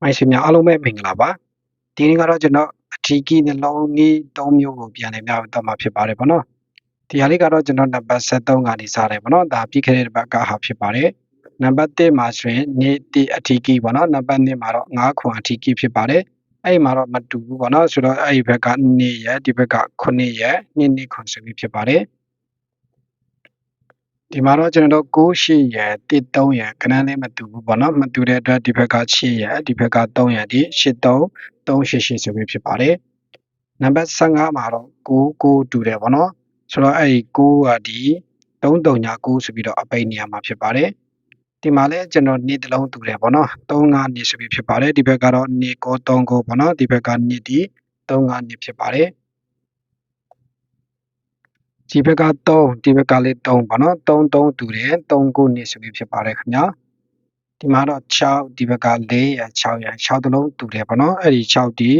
မိုင်းဆွေများအားလုံးပဲမင်္ဂလာပါဒီနေ့ကတော့ကျွန်တော်အထီးကီနှလုံးနည်း၃မျိုးကိုပြန်လည်ပြတော့မှာဖြစ်ပါတယ်ဗောနော်ဒီဟာလေးကတော့ကျွန်တော်နံပါတ်73ကနေစတယ်ဗောနော်ဒါပြီးခဲ့တဲ့ဘက်ကဟာဖြစ်ပါတယ်နံပါတ်1မှာဆိုရင်နေ့တိအထီးကီဗောနော်နံပါတ်2မှာတော့9ခွန်အထီးကီဖြစ်ပါတယ်အဲ့မှာတော့မတူဘူးဗောနော်ဆိုတော့အဲ့ဒီဘက်က2ရက်ဒီဘက်က9ရက်2နှစ်ခွန်ဆိုပြီးဖြစ်ပါတယ် ဒီမှာတော့ကျွန်တော်တို့6ရှိရယ်1 3ရယ်ခဏလေးမတူဘူးပေါ့နော်မတူတဲ့အတွက်ဒီဘက်က6ရယ်ဒီဘက်က3ရယ်ဒီ8 3 3 8 8ဆိုပြီးဖြစ်ပါတယ်နံပါတ်15မှာတော့6 6တူတယ်ပေါ့နော်ဆိုတော့အဲ့ဒီ6ကဒီ3 3ညာ9ဆိုပြီးတော့အပိတ်နေရာမှာဖြစ်ပါတယ်ဒီမှာလည်းကျွန်တော်နေ့တစ်လုံးတူတယ်ပေါ့နော်3 5နေ့ဆိုပြီးဖြစ်ပါတယ်ဒီဘက်ကတော့နေ့9 3 9ပေါ့နော်ဒီဘက်ကနေ့ဒီ3 5နေ့ဖြစ်ပါတယ် ဒီဘက်က3ဒီဘက်ကလေး3ပေါ့နော်3 3တူတယ်3ခုနေဆိုပြီးဖြစ်ပါတယ်ခင်ဗျာဒီမှာတော့6ဒီဘက်က4ရ6ရ6တလုံးတူတယ်ပေါ့နော်အဲ့ဒီ6ဒီ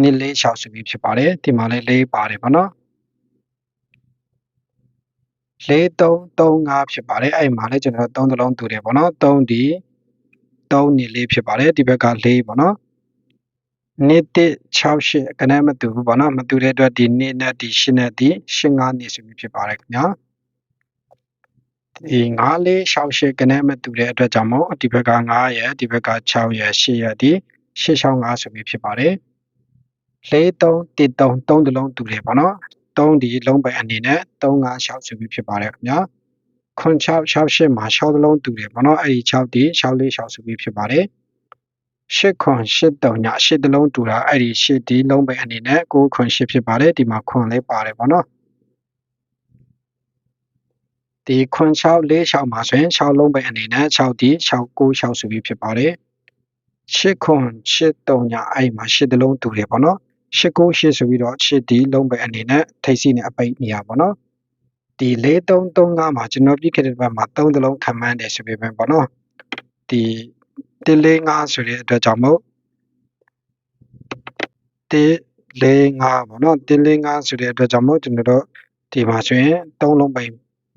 နှစ်4 6ဆိုပြီးဖြစ်ပါတယ်ဒီမှာလည်း4ပါတယ်ပေါ့နော်4 3 3 5ဖြစ်ပါတယ်အဲ့မှာလည်းကျွန်တော်တို့3တလုံးတူတယ်ပေါ့နော်3ဒီ3နှစ်4ဖြစ်ပါတယ်ဒီဘက်က4ပေါ့နော် နှစ်တစ်68ကနမတူဘူးပေါ့နော်မတူတဲ့အတွက်ဒီနှစ်နဲ့ဒီ8နဲ့ဒီ8 5နှစ်ဆိုပြီးဖြစ်ပါတယ်ခင်ဗျာဒီ9လေး68ကနမတူတဲ့အတွက်ကြောင့်မို့ဒီဘက်က9ရယ်ဒီဘက်က6ရယ်8ရယ်ဒီ865ဆိုပြီးဖြစ်ပါတယ်43 13 3တလုံးတူတယ်ပေါ့နော်3ဒီလုံးပဲအနေနဲ့356ဆိုပြီးဖြစ်ပါတယ်ခင်ဗျာခွန်6 68မှာ6တလုံးတူတယ်ပေါ့နော်အဲ့ဒီ6ဒီ6လေး6ဆိုပြီးဖြစ်ပါတယ် ရှစ်ခွန်ရှစ်တုံညာရှစ်တလုံးတူတာအဲ့ဒီရှစ်ဒီလုံးပဲအနေနဲ့ကိုခွန်ရှစ်ဖြစ်ပါတယ်ဒီမှာခွန်လေးပါတယ်ပေါ့နော်ဒီခွန်6 4 6မှာဆိုရင်6လုံးပဲအနေနဲ့6ဒီ6 9 6ဆိုပြီးဖြစ်ပါတယ်ရှစ်ခွန်ရှစ်တုံညာအဲ့မှာရှစ်တလုံးတူတယ်ပေါ့နော်ရှစ်9 8ဆိုပြီးတော့ရှစ်ဒီလုံးပဲအနေနဲ့ထိတ်စီနဲ့အပိတ်နေရပေါ့နော်ဒီ4335မှာကျွန်တော်ပြခဲ့တဲ့ဘက်မှာ3တလုံးခံမှန်းတယ်ဆိုပြီးပဲပေါ့နော်ဒီ 1 4 5ဆိုတဲ့အတွက်ကြောင့်မို့1 4 5ပေါ့နော်1 4 5ဆိုတဲ့အတွက်ကြောင့်မို့ကျွန်တော်တို့ဒီမှာဆိုရင်3လုံးပိန်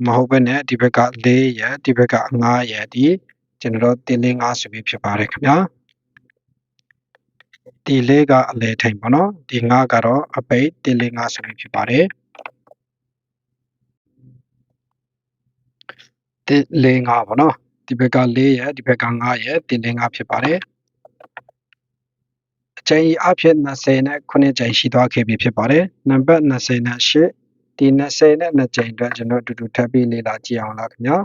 မဟုတ်ဘဲနဲ့ဒီဘက်က4ရယ်ဒီဘက်က5ရယ်ဒီကျွန်တော်တို့1 4 5ဆိုပြီးဖြစ်ပါတယ်ခင်ဗျာဒီလေးကအလဲထိန်ပေါ့နော်ဒီ5ကတော့အပိတ်1 4 5ဆိုပြီးဖြစ်ပါတယ်1 4 5ပေါ့နော် ဒီဘက်က၄ရက်ဒီဘက်က9ရက်တင်တင်9ဖြစ်ပါတယ်အချိန်အဖြစ်20နဲ့9ချိန်ရှိသွားခဲ့ပြီဖြစ်ပါတယ်နံပါတ်20နဲ့8ဒီ20နဲ့2ချိန်အတွက်ကျွန်တော်အတူတူထပ်ပြီးလေ့လာကြည့်အောင်လားခင်ဗျာ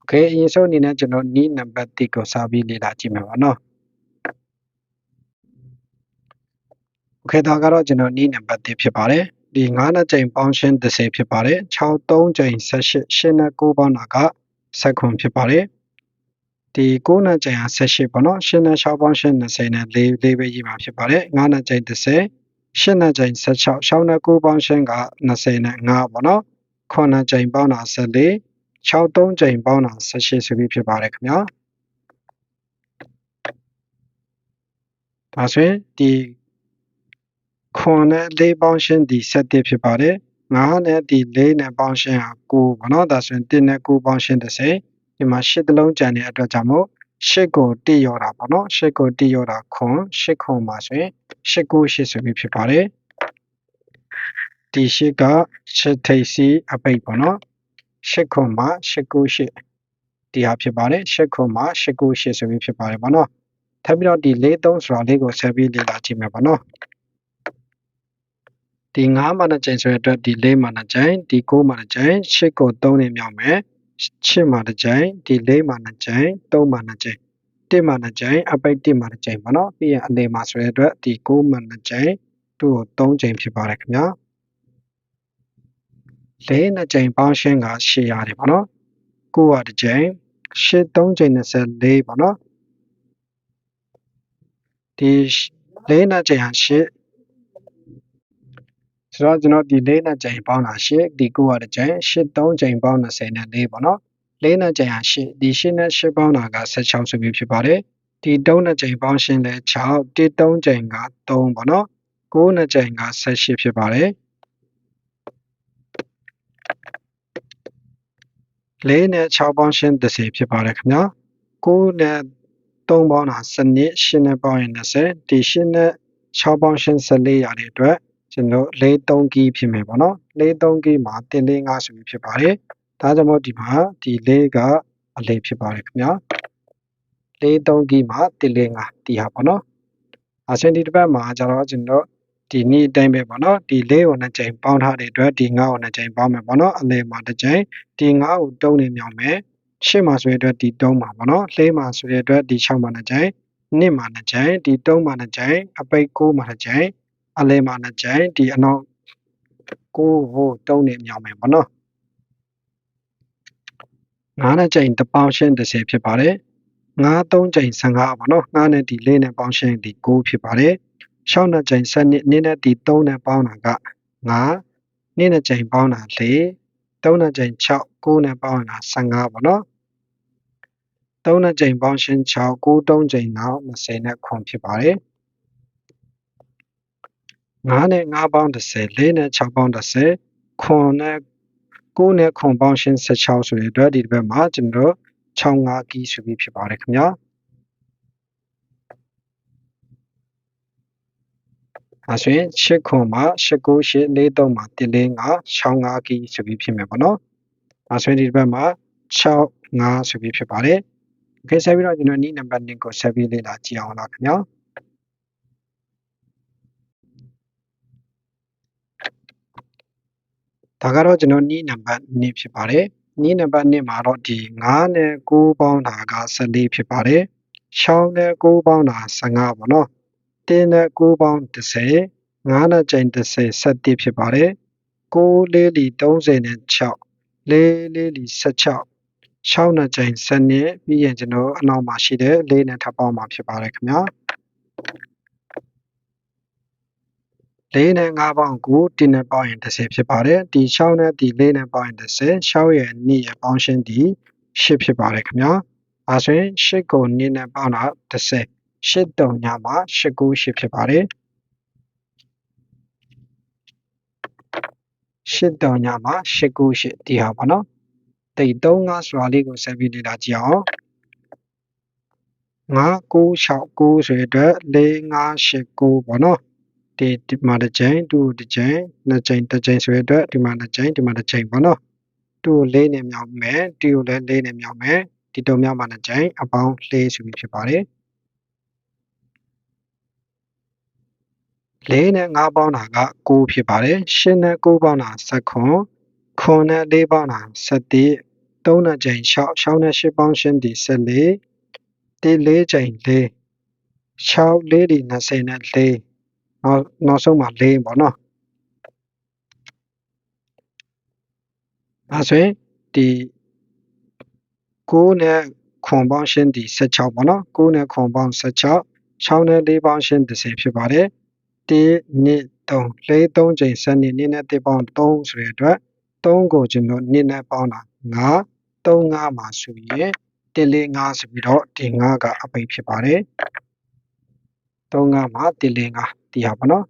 Okay အရင်ဆုံးအနေနဲ့ကျွန်တော်နီးနံပါတ်1ကိုစာပြီးလေ့လာကြည့်မှာပါနော် Okay ဒါကတော့ကျွန်တော်နီးနံပါတ်1ဖြစ်ပါတယ် ဒီ9နဲ့ချိန်ပေါင်းရှင်း30ဖြစ်ပါတယ်6 3ချိန်18 8နဲ့9ပေါင်းတာက7ခွန်ဖြစ်ပါတယ်ဒီ9နဲ့ချိန်ဟာ18ပေါ့နော်8နဲ့6ပေါင်း8 20နဲ့4 4ပဲရေးမှာဖြစ်ပါတယ်9နဲ့ချိန်30 8နဲ့ချိန်16 6နဲ့9ပေါင်းရှင်းက20နဲ့5ပေါ့နော်9နဲ့ချိန်ပေါင်းတာ14 6 3ချိန်ပေါင်းတာ18ဆိုပြီးဖြစ်ပါတယ်ခင်ဗျာဒါဆိုရင်ဒီ ခွန်နဲ့၄ပေါင်းရှင်းဒီ7ဖြစ်ပါတယ်9နဲ့ဒီ4နဲ့ပေါင်းရှင်းဟာ9ပေါ့နော်ဒါဆိုရင်1နဲ့9ပေါင်းရှင်း30ဒီမှာ8တလုံးကျန်တဲ့အတွက်ကြောင့်မို့8ကို1ရောတာပေါ့နော်8ကို1ရောတာခွန်8ခွန်မှာဆိုရင်8ကို8ဆိုပြီးဖြစ်ပါတယ်ဒီ8က8ထိပ်စီအပိတ်ပေါ့နော်8ခွန်မှာ8ကို8ဒီဟာဖြစ်ပါတယ်8ခွန်မှာ8ကို8ဆိုပြီးဖြစ်ပါတယ်ပေါ့နော်ထပ်ပြီးတော့ဒီ4 3ဆိုတာလေးကိုဆက်ပြီးလေ့လာကြည့်မယ်ပေါ့နော် ဒီ9မှာတစ်ကြိမ်ဆိုတဲ့အတွက်ဒီ4မှာတစ်ကြိမ်ဒီ9မှာတစ်ကြိမ်8ကို3နဲ့မြောက်မယ်8မှာတစ်ကြိမ်ဒီ4မှာတစ်ကြိမ်3မှာတစ်ကြိမ်1မှာတစ်ကြိမ်အပိတ်1မှာတစ်ကြိမ်ပေါ့နော်ပြီးရင်အလယ်မှာဆိုတဲ့အတွက်ဒီ9မှာတစ်ကြိမ်သူ့ကို3ကြိမ်ဖြစ်ပါတယ်ခင်ဗျာ၄နှစ်ကြိမ်ပေါင်းရှင်းက8ရတယ်ပေါ့နော်9ကတစ်ကြိမ်8 3ကြိမ်24ပေါ့နော်ဒီ၄နှစ်ကြိမ်ဟာ8 ဆိုတော့ကျွန်တော်ဒီ၄နဲ့ချိန်ပေါင်းတာ၈ဒီ9ကတစ်ချိန်၈3ချိန်ပေါင်း20နဲ့4ပေါ့နော်၄နဲ့ချိန်ဟာ၈ဒီ၈နဲ့၈ပေါင်းတာက16ဆိုပြီးဖြစ်ပါတယ်ဒီ3နဲ့ချိန်ပေါင်းရှင်းလဲ6တိ3ချိန်က3ပေါ့နော်9နဲ့ချိန်က18ဖြစ်ပါတယ်4နဲ့6ပေါင်းရှင်း30ဖြစ်ပါတယ်ခင်ဗျာ9နဲ့3ပေါင်းတာစနစ်8နဲ့ပေါင်းရင်20ဒီ8နဲ့6ပေါင်းရှင်း14ရတဲ့အတွက် ကျွန်တော်4 3ကီးဖြစ်မယ်ပေါ့နော်4 3ကီးမှာတင်လေး5ဆိုပြီးဖြစ်ပါတယ်ဒါကြောင့်မို့ဒီမှာဒီ4ကအလေးဖြစ်ပါတယ်ခင်ဗျာ4 3ကီးမှာတင်လေး5ဒီဟာပေါ့နော်အဆင်ဒီတစ်ပတ်မှာကျတော့ကျွန်တော်ဒီနေ့အတိုင်းပဲပေါ့နော်ဒီ၄ကိုနှစ်ကြိမ်ပေါင်းထားတဲ့အတွက်ဒီ9ကိုနှစ်ကြိမ်ပေါင်းမယ်ပေါ့နော်အလဲမှာတစ်ကြိမ်ဒီ9ကိုတုံးနေမြောင်မယ်ရှစ်မှာဆိုရတဲ့အတွက်ဒီ3မှာပေါ့နော်၄မှာဆိုရတဲ့အတွက်ဒီ6မှာနှစ်ကြိမ်နှစ်မှာနှစ်ကြိမ်ဒီ3မှာနှစ်ကြိမ်အပိတ်9မှာနှစ်ကြိမ် အလဲမှာနှစ်ကြိမ်ဒီအနောက်9ကိုတုံးနေမြောင်မယ်ပေါ့နော်9နှစ်ကြိမ်တပေါင်းရှင်း30ဖြစ်ပါတယ်9 3ကြိမ်15ပေါ့နော်9နဲ့ဒီ4နဲ့ပေါင်းရှင်းဒီ9ဖြစ်ပါတယ်6နှစ်ကြိမ်7နှစ်နှစ်နဲ့ဒီ3နဲ့ပေါင်းတာက9နှစ်နဲ့ကြိမ်ပေါင်းတာ4 3နှစ်ကြိမ်6 9နဲ့ပေါင်းတာ15ပေါ့နော်3နှစ်ကြိမ်ပေါင်းရှင်း6 9 3ကြိမ်နောက်20နဲ့ခွန်ဖြစ်ပါတယ် 9နဲ့9ပေါင်း30 4နဲ့6ပေါင်း30ခွန်နဲ့9နဲ့ခွန်ပေါင်းရှင်း16ဆိုတဲ့အတွက်ဒီတစ်ပတ်မှာကျွန်တော်65ကီးဆိုပြီးဖြစ်ပါတယ်ခင်ဗျာအဆိုရင်6ခွန်မှာ698 43မှာ145 65ကီးဆိုပြီးဖြစ်မယ်ပေါ့နော်အဆိုရင်ဒီတစ်ပတ်မှာ65ဆိုပြီးဖြစ်ပါတယ် Okay ဆက်ပြီးတော့ကျွန်တော်နီးနံပါတ်1ကိုဆက်ပြီးလေ့လာကြည့်အောင်လားခင်ဗျာ ဒါကတော့ကျွန်တော်နီးနံပါတ်2ဖြစ်ပါတယ်နီးနံပါတ်2မှာတော့ဒီ9နဲ့9ပေါင်းတာက14ဖြစ်ပါတယ်6နဲ့9ပေါင်းတာ15ပေါ့နော်1နဲ့9ပေါင်း30 9နဲ့ကျိန်30 17ဖြစ်ပါတယ်9လေးလီ30နဲ့6လေးလေးလီ16 6နဲ့ကျိန်12ပြီးရင်ကျွန်တော်အနောက်မှာရှိတဲ့လေးနဲ့ထပ်ပေါင်းမှာဖြစ်ပါတယ်ခင်ဗျာ 4နဲ့5ပေါင်းကို1နဲ့ပေါင်းရင်30ဖြစ်ပါတယ်ဒီ6နဲ့ဒီ4နဲ့ပေါင်းရင်30 6ရဲ့2ရဲ့ပေါင်းရှင်းဒီ8ဖြစ်ပါတယ်ခင်ဗျာအဲဆိုရင်8ကို2နဲ့ပေါင်းတာ30 8တုံညမှာ8ကို8ဖြစ်ပါတယ်8တုံညမှာ8ကို8ဒီဟာပေါ့နော်တိတ်3 5ဆိုတာလေးကိုဆက်ပြီးလေ့လာကြည့်အောင်9 9 6 9ဆိုရတဲ့4 5 8 9ပေါ့နော် ဒီဒီမှာတစ်ချိန်တူတစ်ချိန်နှစ်ချိန်တစ်ချိန်ဆိုရတဲ့ဒီမှာတစ်ချိန်ဒီမှာတစ်ချိန်ပေါ့နော်တူကိုလေးနဲ့မြောက်မယ်တီကိုလည်းလေးနဲ့မြောက်မယ်ဒီတုံမြောက်မှာတစ်ချိန်အပေါင်းလေးဆိုပြီးဖြစ်ပါတယ်၄နဲ့၅ပေါင်းတာက9ဖြစ်ပါတယ်၈နဲ့9ပေါင်းတာ19ခွန်နဲ့4ပေါင်းတာ17 3နဲ့ချိန်6 6နဲ့8ပေါင်းရှင်းဒီ14ဒီ4ချိန်4 6 4ဒီ20နဲ့4 နောက်နောက်ဆုံးမှာ၄ပေါ့နော်အဲဆိုရင်ဒီ9နဲ့ခွန်ပေါင်းရှင်းဒီ16ပေါ့နော်9နဲ့ခွန်ပေါင်း16 6နဲ့4ပေါင်းရှင်း30ဖြစ်ပါတယ်1 2 3 4 3ချိန်7နှစ်နှစ်နဲ့1ပေါင်း3ဆိုတဲ့အတွက်3ကိုကျွန်တော်နှစ်နဲ့ပေါင်းတာ9 3 5မှာဆိုရင်1 4 5ဆိုပြီးတော့ဒီ9ကအပိတ်ဖြစ်ပါတယ်3 5မှာ1 4 5 ဒီဟာပေါ့နော်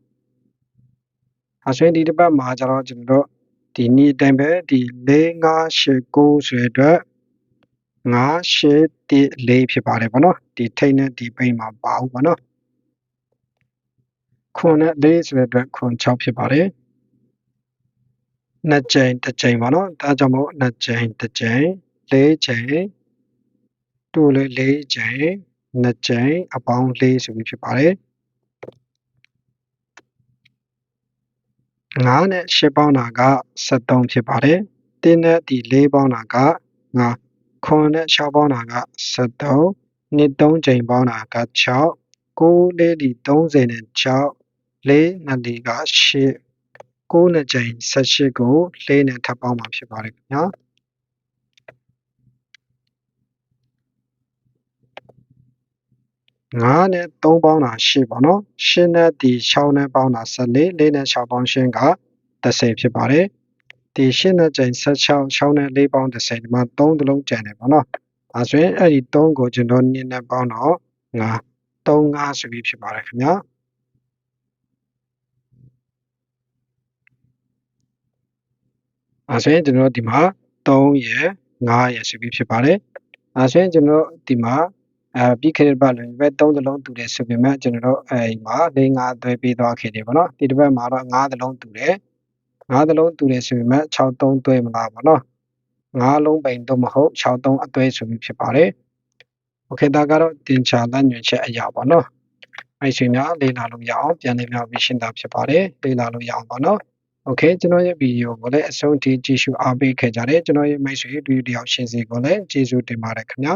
အဆွေဒီတစ်ပတ်မှာကျတော့ကျွန်တော်တို့ဒီနေ့တိုင်းပဲဒီ4 5 8 9ဆိုတဲ့အတွက်9 8 1 4ဖြစ်ပါတယ်ပေါ့နော်ဒီထိတ်နဲ့ဒီပိတ်မှာပါဘူးပေါ့နော်ခွန်နဲ့4ဆိုတဲ့အတွက်ခွန်6ဖြစ်ပါတယ်နှစ်ကြိမ်တစ်ကြိမ်ပေါ့နော်ဒါကြောင့်မို့နှစ်ကြိမ်တစ်ကြိမ်၄ကြိမ်တူလေး၄ကြိမ်နှစ်ကြိမ်အပေါင်း၄ဆိုပြီးဖြစ်ပါတယ် 9နဲ့10ပေါင်းတာက73ဖြစ်ပါတယ်။1နဲ့ဒီ4ပေါင်းတာက9ခွန်နဲ့6ပေါင်းတာက73နှစ်3ချိန်ပေါင်းတာက6 9လေးဒီ30နဲ့6 4နဲ့ဒီက8 9နဲ့ချိန်18ကို4နဲ့ထပ်ပေါင်းမှာဖြစ်ပါတယ်ခင်ဗျာ။ 9နဲ့3ပေါင်းတာ8ပေါ့နော်8နဲ့ဒီ6နဲ့ပေါင်းတာ14 4နဲ့6ပေါင်းရှင်းက30ဖြစ်ပါတယ်ဒီ8နဲ့ကျိန်16 6နဲ့4ပေါင်း30ဒီမှာ3တလုံးကျန်တယ်ပေါ့နော်အဲဆိုရင်အဲ့ဒီ3ကိုကျွန်တော်2နဲ့ပေါင်းတော့9 3 5ဆိုပြီးဖြစ်ပါတယ်ခင်ဗျာအဲဆိုရင်ကျွန်တော်ဒီမှာ3ရယ်900ဆိုပြီးဖြစ်ပါတယ်။အဲဆိုရင်ကျွန်တော်တို့ဒီမှာ အဲပြီးခဲ့တဲ့ဘက်လည်းပဲ3သလုံးတူတယ်ဆိုပေမဲ့ကျွန်တော်တို့အဲဒီမှာ၄၅အသွဲပေးသွားခဲ့တယ်ပေါ့နော်ဒီတစ်ပတ်မှာတော့9သလုံးတူတယ်9သလုံးတူတယ်ဆိုပေမဲ့6 3သွဲမလားပေါ့နော်9လုံးပိန်တော့မဟုတ်6 3အသွဲဆိုပြီးဖြစ်ပါတယ်โอเคဒါကတော့တင်ချာလမ်းညွှန်ချက်အရာပေါ့နော်အဲ့ဆိုရင်များလေ့လာလို့ရအောင်ပြန်လည်ပြောင်းပြီးရှင်းတာဖြစ်ပါတယ်လေ့လာလို့ရအောင်ပေါ့နော်โอเคကျွန်တော်ရဲ့ဗီဒီယိုကိုလည်းအဆုံးထိကြည့်ရှုအားပေးခဲ့ကြတယ်ကျွန်တော်ရဲ့မိတ်ဆွေတူတယောက်ရှင်းစီကိုလည်းကျေးဇူးတင်ပါတယ်ခင်ဗျာ